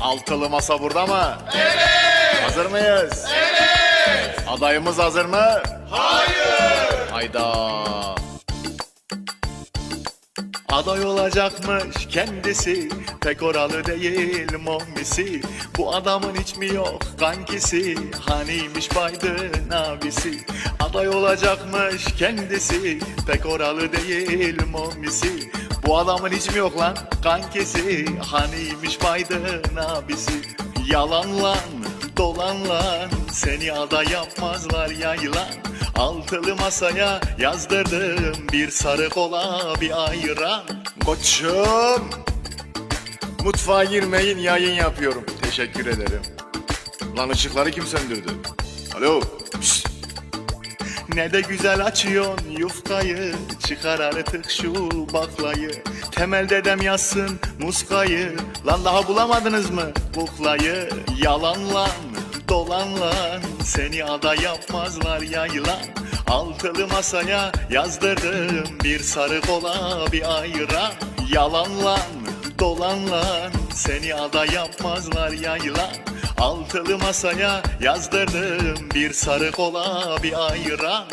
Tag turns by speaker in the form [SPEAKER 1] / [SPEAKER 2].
[SPEAKER 1] Altılı masa burada mı? Evet. Hazır mıyız? Evet. Adayımız hazır mı? Hayır. Hayda. Aday olacakmış kendisi Pek oralı değil mommisi Bu adamın hiç mi yok kankisi Haniymiş Biden abisi Aday olacakmış kendisi Pek oralı değil mommisi Bu adamın hiç mi yok lan. Kankisi Haniymiş Biden abisi Yalan lan dolan lan Seni aday yapmazlar yaylan Altılı masaya yazdırdım bir sarı kola bir ayran. Koçum! Mutfağa girmeyin yayın yapıyorum. Teşekkür ederim. Lan ışıkları kim söndürdü? Alo. Ne de güzel açıyorsun yufkayı. Çıkar artık şu baklayı. Temel dedem yazsın muskayı. Lan daha bulamadınız mı kuklayı? Yalan lan dolan lan Seni ada yapmazlar yaylan Altılı masaya yazdırdım Bir sarı kola bir ayran Yalan lan dolan lan Seni ada yapmazlar yaylan Altılı masaya yazdırdım Bir sarı kola bir ayran